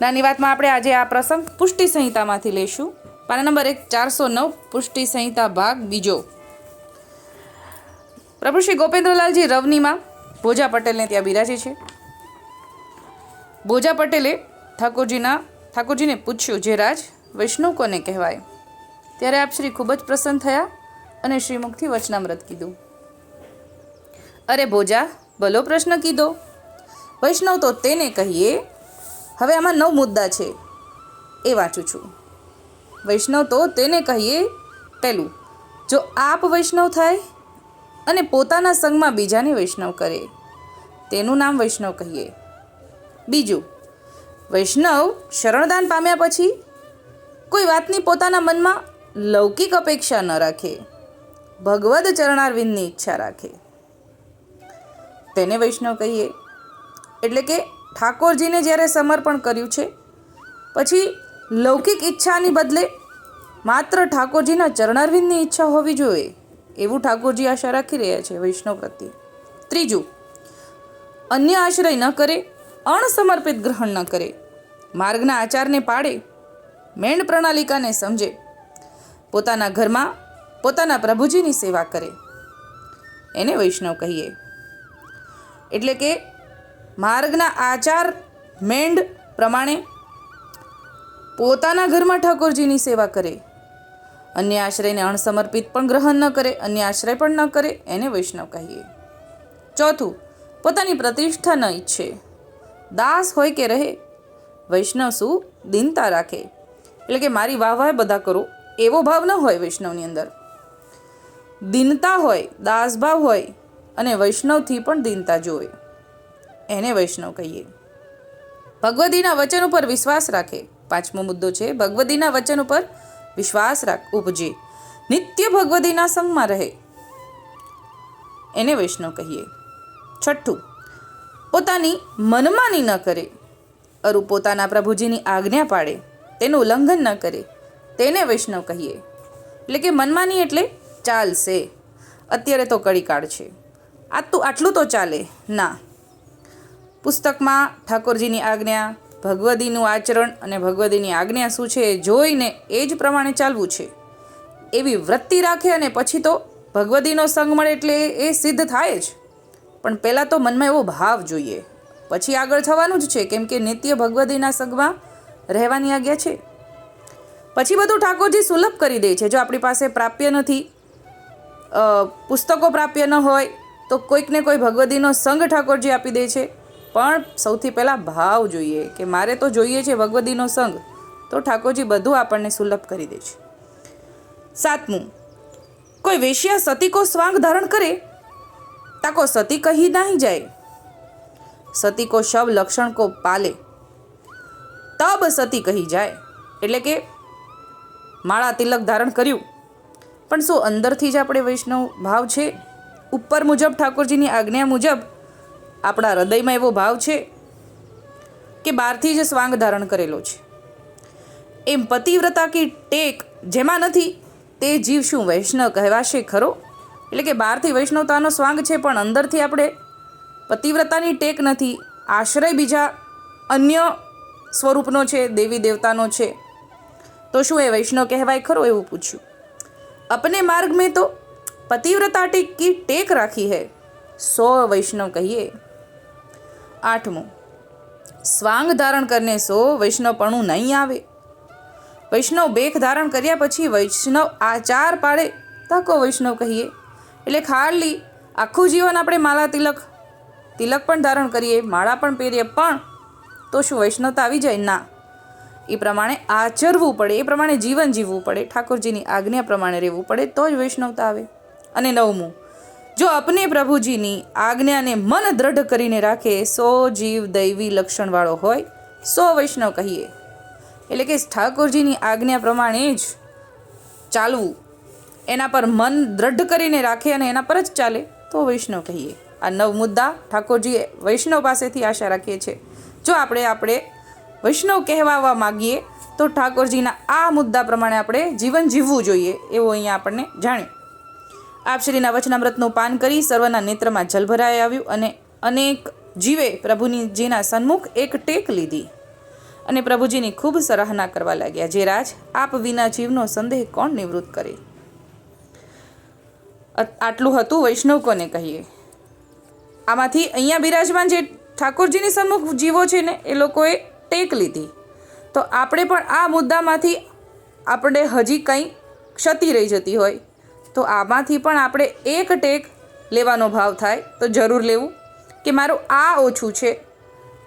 નાની વાતમાં આપણે આજે આ પ્રસંગ પુષ્ટિ સંહિતામાંથી લઈશું. પાના નંબર એક, ચારસો નવ, પુષ્ટિ સંહિતા ભાગ બીજો. પ્રભુ શ્રી ગોપેન્દ્રલાલજી રવનીમાં ભોજા પટેલને ત્યાં બિરાજે છે. ભોજા પટેલે ઠાકોરજીના, ઠાકોરજીને પૂછ્યું, જે રાજ વૈષ્ણવ કોને કહેવાય? ત્યારે આપ શ્રી ખૂબ જ પ્રસન્ન થયા અને શ્રીમુખથી વચનામૃત કીધું. અરે ભોજા, ભલો પ્રશ્ન કીધો. વૈષ્ણવ તો તેને કહીએ હવે આમાં નવ મુદ્દા છે. એ વાંચું છું. વૈષ્ણવ તો તેને કહીએ પહેલું જો આપ વૈષ્ણવ થાય અને પોતાના સંગમાં બીજાને વૈષ્ણવ કરે, તેનું નામ વૈષ્ણવ કહીએ. બીજું, વૈષ્ણવ શરણદાન પામ્યા પછી કોઈ વાતની પોતાના મનમાં લૌકિક અપેક્ષા ન રાખે, ભગવદ ચરણારવિંદની ઈચ્છા રાખે. તેને વૈષ્ણવ કહીએ. એટલે કે ઠાકોરજીને જ્યારે સમર્પણ કર્યું છે, પછી લૌકિક ઈચ્છાની બદલે માત્ર ઠાકોરજીના ચરણારવિંદની ઈચ્છા હોવી જોઈએ, એવું ઠાકોરજી આશા રાખી રહ્યા છે વૈષ્ણવ પ્રત્યે. ત્રીજું, અન્ય આશ્રય ન કરે, અણસમર્પિત ગ્રહણ ન કરે, માર્ગના આચારને પાડે મેણ પ્રણાલિકાને સમજે, પોતાના ઘરમાં પોતાના પ્રભુજીની સેવા કરે. એને વૈષ્ણવ કહીએ. એટલે કે માર્ગના આચાર મેંડ પ્રમાણે પોતાના ઘરમાં ઠાકોરજીની સેવા કરે. અન્ય આશ્રયને અણસમર્પિત પણ ગ્રહણ ન કરે, અન્ય આશ્રય પણ ન કરે, એને વૈષ્ણવ કહીએ. ચોથું, પોતાની પ્રતિષ્ઠા ન ઈચ્છે. દાસ હોય કે રહે, વૈષ્ણવ શું દિનતા રાખે? એટલે કે મારી વાહ વાહ બધા કરો, એવો ભાવ ન હોય વૈષ્ણવની અંદર. દિનતા હોય, દાસભાવ હોય, અને વૈષ્ણવથી પણ દિનતા જોવે. એને વૈષ્ણવ કહીએ. ભગવદીના વચન ઉપર વિશ્વાસ રાખે. પાંચમો મુદ્દો છે, ભગવદીના વચન ઉપર વિશ્વાસ રાખ, ઉપજે. નિત્ય ભગવદીના સંગમાં રહે. એને વૈષ્ણવ કહીએ. છઠ્ઠું, પોતાની મનમાની ન કરે. અરુ પોતાના પ્રભુજીની આજ્ઞા પાડે તેનું ઉલ્લંઘન ન કરે. તેને વૈષ્ણવ કહીએ. એટલે કે મનમાની એટલે ચાલશે. અત્યારે તો કડીકાળ છે. આ તું આટલું તો ચાલે. ના પુસ્તકમાં ઠાકોરજીની આજ્ઞા, ભગવદીનું આચરણ અને ભગવદીની આજ્ઞા શું છે એ જોઈને એ જ પ્રમાણે ચાલવું છે. એવી વૃત્તિ રાખે અને પછી તો ભગવદીનો સંગ મળે એટલે એ સિદ્ધ થાય જ. પણ પહેલાં તો મનમાં એવો ભાવ જોઈએ. પછી આગળ થવાનું જ છે, કેમ કે નિત્ય ભગવદીના સંગમાં રહેવાની આજ્ઞા છે. પછી બધું ઠાકોરજી સુલભ કરી દે છે. જો આપણી પાસે પ્રાપ્ય નથી પુસ્તકો પ્રાપ્ય ન હોય, તો કોઈકને કોઈ ભગવદીનો સંગ ઠાકોરજી આપી દે છે. પણ સૌથી પહેલાં ભાવ જોઈએ કે મારે તો જોઈએ છે ભગવદીનો સંગ, તો ઠાકોરજી બધું આપણને સુલભ કરી દે છે. સાતમું, કોઈ વેશ્યા સતીકો સ્વાંગ ધારણ કરે? તાકો સતી કહી નહીં જાય. સતીકો શબ લક્ષણ કો પાલે. તબ સતી કહી જાય, એટલે કે માળા તિલક ધારણ કર્યું. પણ શું અંદરથી જ આપણે વૈષ્ણવ ભાવ છે? ઉપર મુજબ ઠાકોરજીની આજ્ઞા મુજબ આપણા હૃદયમાં એવો ભાવ છે કે બહારથી જ સ્વાંગ ધારણ કરેલો છે. એમ પતિવ્રતા કે ટેક જેમાં નથી, તે જીવ શું વૈષ્ણવ કહેવાશે ખરો? એટલે કે બહારથી વૈષ્ણવતાનો સ્વાંગ છે, પણ અંદરથી આપણે પતિવ્રતાની ટેક નથી, આશ્રય બીજા અન્ય સ્વરૂપનો છે, દેવી દેવતાનો છે. તો શું એ વૈષ્ણવ કહેવાય ખરો એવું પૂછ્યું. અપને માર્ગ મેં તો પતિવ્રતા ટેક કી ટેક રાખી હૈ, સો વૈષ્ણવ કહીએ. આઠમું. સ્વાંગ ધારણ કરને સો વૈષ્ણવપણું નહીં આવે. વૈષ્ણવ બેખ ધારણ કર્યા પછી વૈષ્ણવ આચાર પાડે તકો વૈષ્ણવ કહીએ. એટલે ખાલી આખું જીવન આપણે માલા તિલક. તિલક પણ ધારણ કરીએ, માળા પણ પહેરીએ, પણ તો શું વૈષ્ણવતા આવી જાય? ના. એ પ્રમાણે આચરવું પડે, એ પ્રમાણે જીવન જીવવું પડે. ઠાકોરજીની આજ્ઞા પ્રમાણે રહેવું પડે, તો જ વૈષ્ણવતા આવે. અને નવમું. જો અપને પ્રભુજીની આજ્ઞાને મન દ્રઢ કરીને રાખે, સો જીવ દૈવી લક્ષણવાળો હોય, સો વૈષ્ણવ કહીએ. એટલે કે ઠાકોરજીની આજ્ઞા પ્રમાણે જ ચાલવું. એના પર મન દ્રઢ કરીને રાખે અને એના પર જ ચાલે, તો વૈષ્ણવ કહીએ. આ નવ મુદ્દા ઠાકોરજીએ વૈષ્ણવ પાસેથી આશા રાખીએ છીએ. જો આપણે આપણે વૈષ્ણવ કહેવાવા માગીએ, તો ઠાકોરજીના આ મુદ્દા પ્રમાણે આપણે જીવન જીવવું જોઈએ, એવું અહીંયા આપણને જાણ્યું આપ શ્રીના વચનામૃતનું પાન કરી સર્વના નેત્રમાં જલ ભરાઈ આવ્યું અને અનેક જીવે પ્રભુની જીના સન્મુખ એક ટેક લીધી. અને પ્રભુજીની ખૂબ સરાહના કરવા લાગ્યા. જે રાજ આપ વિના જીવનો સંદેહ કોણ નિવૃત્ત કરે? આટલું હતું વૈષ્ણવ કોને કહીએ? આમાંથી અહીંયા બિરાજમાન જે ઠાકોરજીની સન્મુખ જીવો છે ને, એ લોકોએ ટેક લીધી. તો આપણે પણ આ મુદ્દામાંથી આપણે હજી કંઈ ક્ષતિ રહી જતી હોય તો આમાંથી પણ આપણે એક ટેક લેવાનો ભાવ થાય તો જરૂર લેવું કે મારું આ ઓછું છે.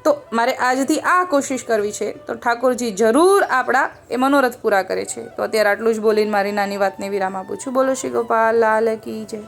તો મારે આજથી આ કોશિશ કરવી છે. તો ઠાકોરજી જરૂર આપણા એ મનોરથ પૂરા કરે છે. તો અત્યારે આટલું જ બોલીને મારી નાની વાતને વિરામ આપું છું. બોલો શ્રી ગોપાલ, લાલ કી જય.